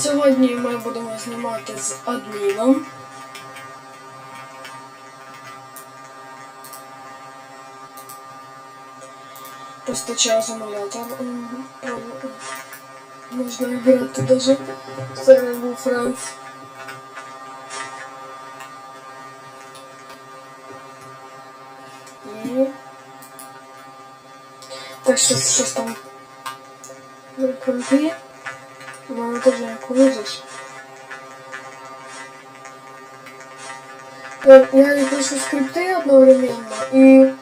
Сьогодні ми будемо знімати з адміном. М, про- Можна грати даже. Це був Франц. І... Так, щось, щось там пройти. Mamy dobrze jak uwierzyć. Я не пишу скрипты одновременно и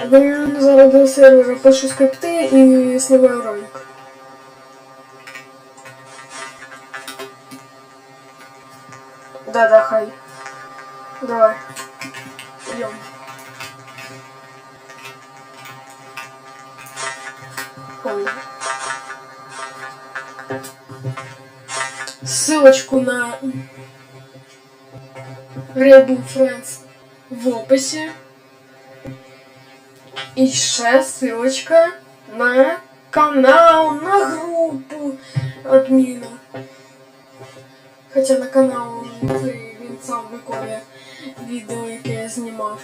одновременно заработал сервера, пишу скрипты и снимаю ролик. вдвоем. Ссылочку на Rebel Friends в описи. И еще ссылочка на канал, на группу админа. Хотя на канал ты Винсан Выкове. Відео, яке я знімав.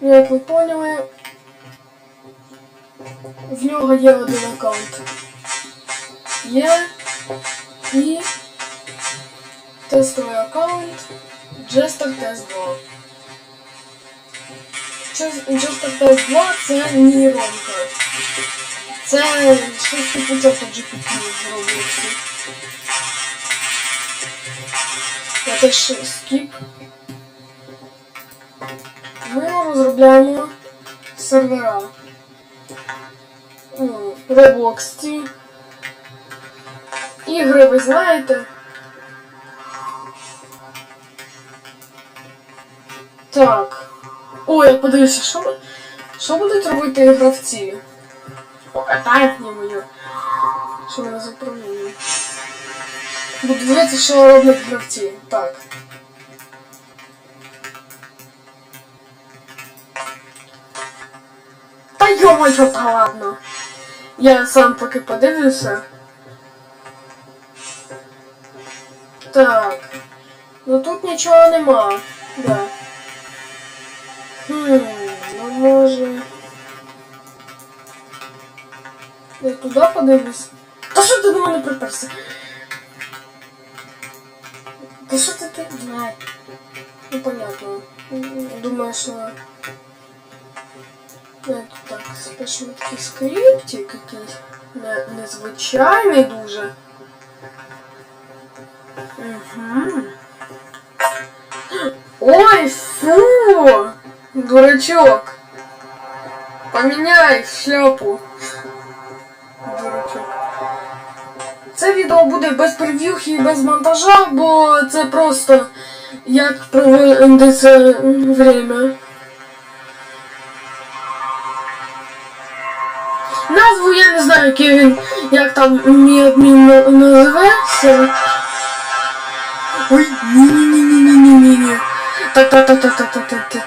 Ну, Як ви поняли, в нього є один аккаунт. Є тестовий аккаунт Jester Test 2. Чес- Jester Test 2 це нейронка. Це щось типу чата GPT зроблено. Я теж скіп. Ми розробляємо сервера. Roblox. Ігри ви знаєте. Так. Ой, подивися, що, що будуть робити гравці? Так, не моє. Що мене за управління? Буду дивитися, що роблять гравці. Так. Та йо-моє, та ладно. Я сам поки подивлюся. Так. Ну тут нічого нема. Да. Може. Я туди подивлюсь. Та що ти до мене приперся? Та що ти ти? Блядь. Ну понятно. Думаю, що... Тут так спешно такий скриптик. Не, незвичайний дуже. Угу. Ой, фу! Дурачок. Поменяй шляпу. Дурачок. Це відео буде без прев'юхи і без монтажа, бо це просто як проводиться время. Назву я не знаю, який він, як там мій адмін на- називається. Ой, не-не-не-не-не-не-не.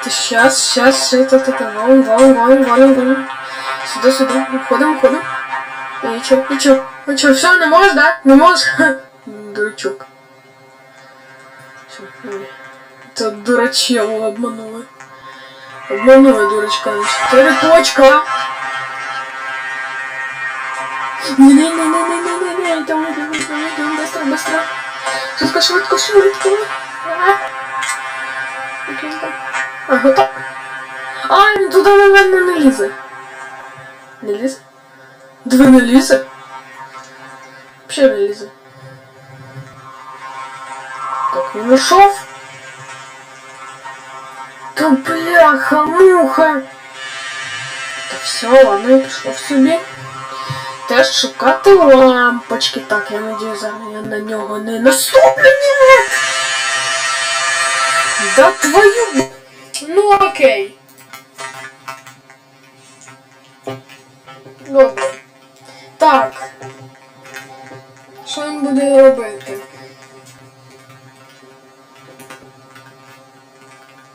Сейчас, сейчас, это, это, это, валим, валим, валим, валим, валим. Сюда, сюда, уходим, уходим. И чё, и чё, и чё, всё, не можешь, да? Не можешь? Дурачок. Всё, это дурачело обманула. Обманула дурачка. Четыре точка. Не-не-не-не-не-не-не, там, там, там, быстро, быстро. Шутка, шутка, шутка. А. Окей, так. А, готов. А, він туди, наверное, не лізе. Не лізе? Диви, не лізе? Вообще не лізе. Так, він ушов. Та бляха, муха. Та все, ладно, я пішов собі. Теж шукати лампочки. Так, я надію, зараз я на нього не наступлю. Ні! Да твою... Ну окей. Добре. Так. Що він буде робити?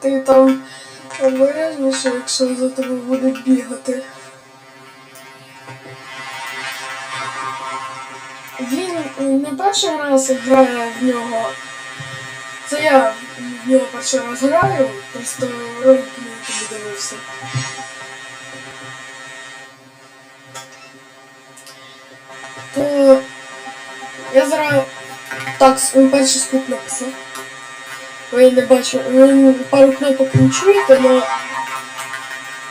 Ти там обережніше, якщо за тебе буде бігати. Він не перший раз грає в нього. Це я нього перший раз граю, просто ролик не дивився. То я зараз так свій перший скуп написав. Ви не бачу, ви пару кнопок не чуєте, але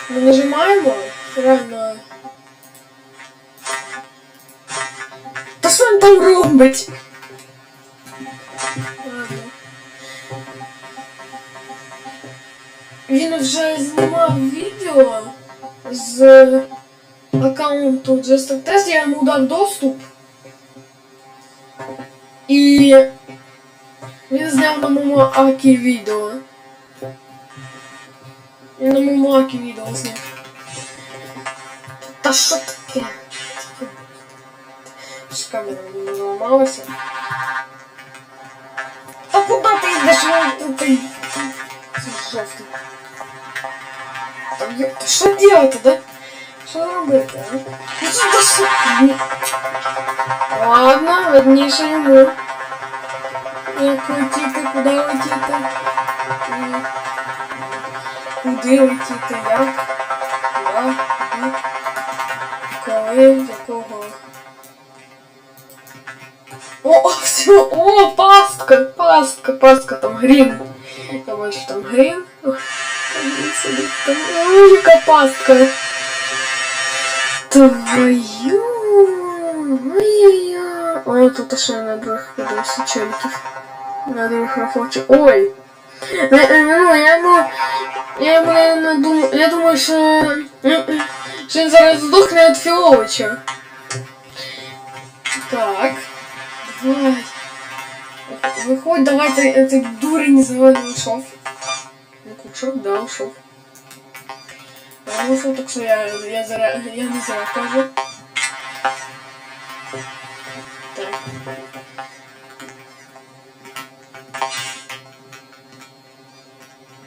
ми нажимаємо, реально. Та що він там робить? Ладно. Він вже знімав відео з аккаунту Test, я йому дав доступ. І він зняв на моєму Акі відео. Він на моєму Акі відео зняв. Та що таке? З камера не зламалася. Та куди ти йдеш? Ти... Це жовтий. Та йо- Та що робити, да? Що робити, а? Ну що та що? Ні. Ладно, видніше йому. Як летіти, куди летіти? І... Куди летіти, як? Куди, куди? Коли, з якого? О, все, о, пастка, пастка, пастка, там грін. Я бачу, там грін. Ох, там він сидить, там, ой, яка пастка. Твою, ой-ой-ой. Ой, тут ще на других подивився челіків. На других рафочі. Ой. Не, не, ну, я йому, я йому не, не думаю, я думаю, що, м, що він зараз здохне від Фіолича. Так. Давай. Виходь, давай, ты, ты дурень зеленый ушов. Ну, ушов, да, ушов. Я ушов, так что я, я, зря, я не зря кажу. Так.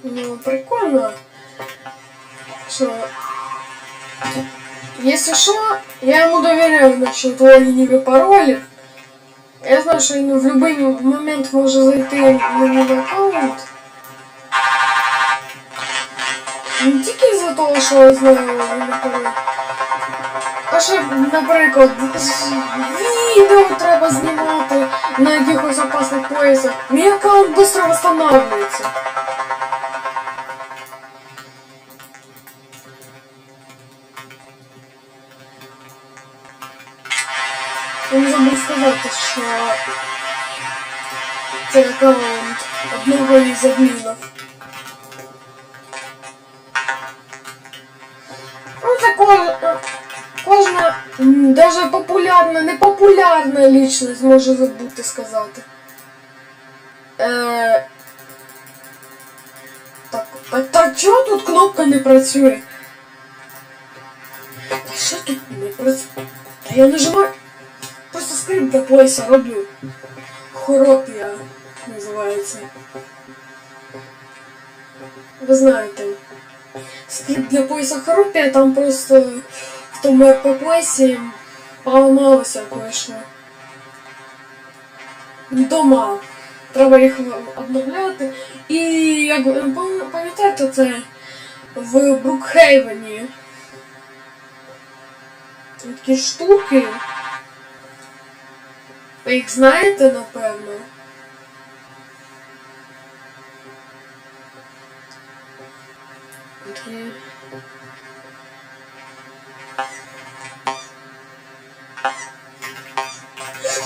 Ну, прикольно, что... Если что, я ему доверяю насчет логинів і паролів. Я знаю, що він в будь-який момент може зайти на мій аккаунт. Не тільки за того, що я знаю на пароль. А ще, наприклад, відео треба знімати на якихось опасних поясах. Мій аккаунт швидко встановлюється. Я не забув сказати, що це аккаунт одного із адмінів. Ну, це кожна, даже популярна, непопулярна лічність може забути сказати. Е, так, а, та чого тут кнопка не працює? Та що тут не працює? Та я нажимаю. Просто скрипт для пояса роблю. Хоропія називається. Ви знаєте. Скрипт для пояса хоропія, там просто в тому РП-поясі поламалося кое-що. Дома. Треба їх обновляти. І як пам'ятаєте, це в Брукхейвені. Такі штуки. Ви їх знаєте, напевно?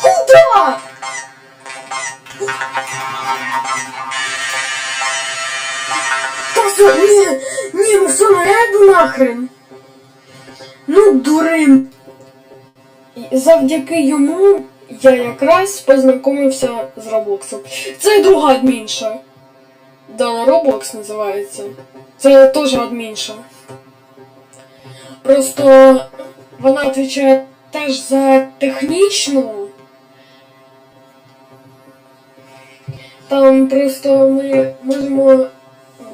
Куда? Та ні, ну все, ну нахрен. Ну, дурин. І завдяки йому я якраз познайомився з Роблоксом. Це друга адмінша. Дана Roblox називається. Це теж адмінша. Просто вона відповідає теж за технічну. Там просто ми можемо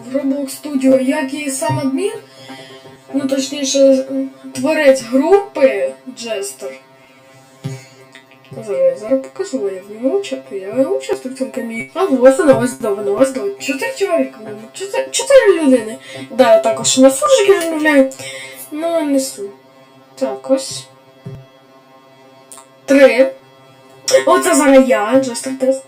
в Roblox Studio, як і сам адмін, ну точніше, творець групи Jester. Зараз, зараз покажу, я в ньому участвую. Я участвую в цьому камі. А вот вона, ось да, вона, ось да. Чотири чоловіка в ньому. Чотири, людини. Да, я також на суржики розмовляю. Ну, несу. Так, ось. Три. Оце зараз я, Джастер Тест.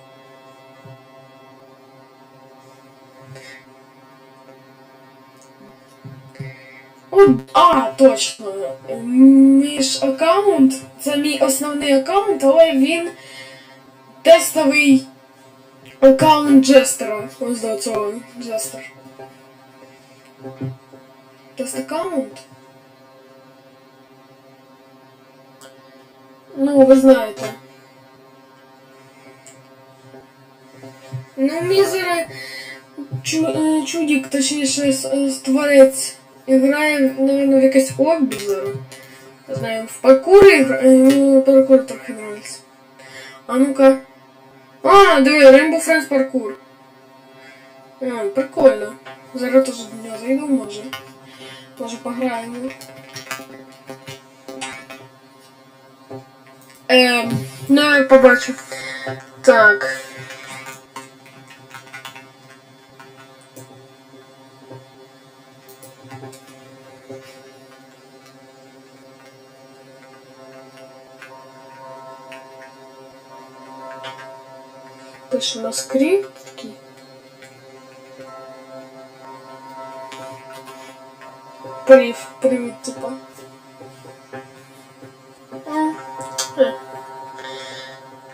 А, точно. Між аккаунт, це мій основний аккаунт, але він тестовий аккаунт Джестера. Ось до цього Джестер. Тест аккаунт. Ну, ви знаєте. Ну, мій зараз е, чудік, точніше, е, створець, грає, наверное, в якесь зараз. Не знаю, в паркурі гра- е, йому паркур трохи нравится. А ну-ка. А, диви, Rainbow Friends паркур. А, прикольно. Зараз теж до нього зайду, може. Може пограємо. Ем, ну я побачу. Так. Пишемо скрипт такий. Привіт, привіт, типа.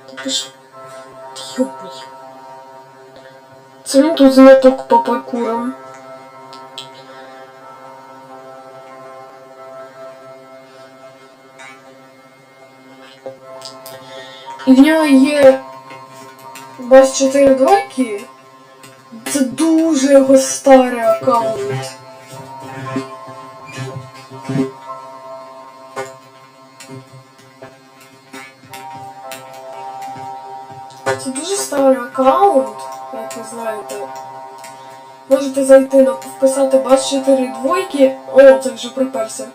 Ти пиш. Йомий. Це він тут знаток по паркурам. І в нього є 24 двойки. Це дуже його старий аккаунт. Це дуже старий аккаунт, як ви знаєте. Можете зайти на вписати бач 4 двойки. О, це вже приперся.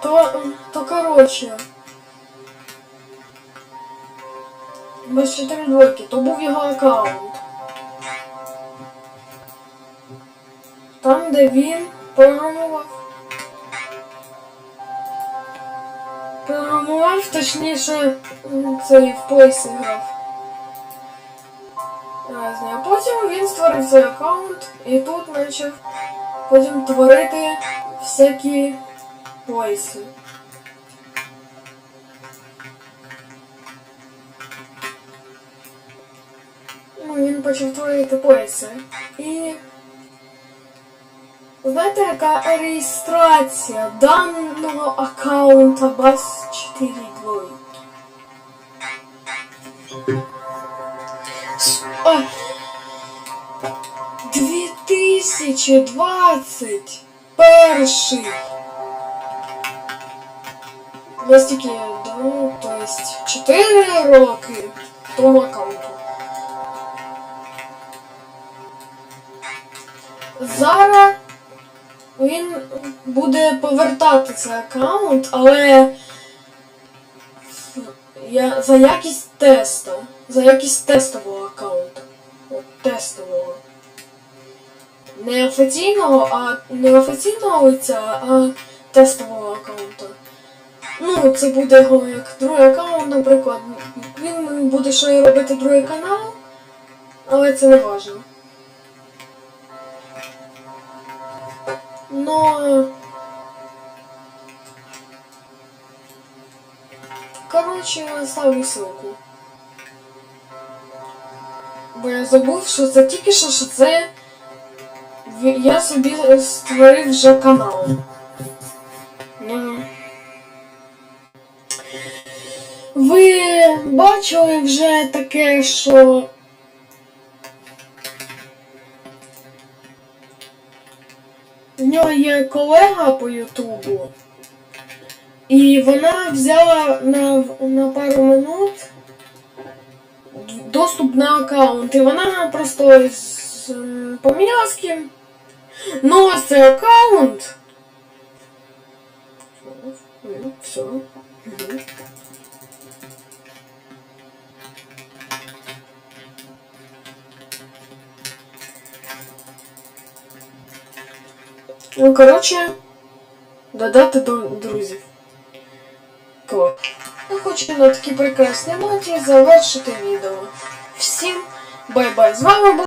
То, то коротше. Без 4 двойки, то був його аккаунт. Там, де він програмував. Програмував, точніше, цей в поясі грав. А потім він створив цей аккаунт і тут почав потім творити всякі пояси. Ну, він почав творити пояси. І знаєте, яка реєстрація даного аккаунта без 4 двойки? С- а, 2021 Настільки, ну, то есть 4 роки тому аккаунту. Зараз він буде повертати цей аккаунт, але за якість теста. За якість тестового аккаунту. От тестового. Не офіційного, а не офіційного лиця, а тестового аккаунта. Ну, це буде його як другий аккаунт, наприклад. Він буде ще й робити другий канал, але це не важливо. Но... Короче, ставлю ссылку. Бо я забув, що це тільки що, що це я собі створив вже канал. Ну. ви бачили вже таке, що. Нього є колега по Ютубу. І вона взяла на, на пару минут доступ на аккаунт. І вона просто поміняла з ким. Ну, ось цей аккаунт. Все. Угу. Ну, коротше, додати до друзів. Клас. Я хочу на такій прекрасній ноті завершити відео. Всім бай-бай. З вами був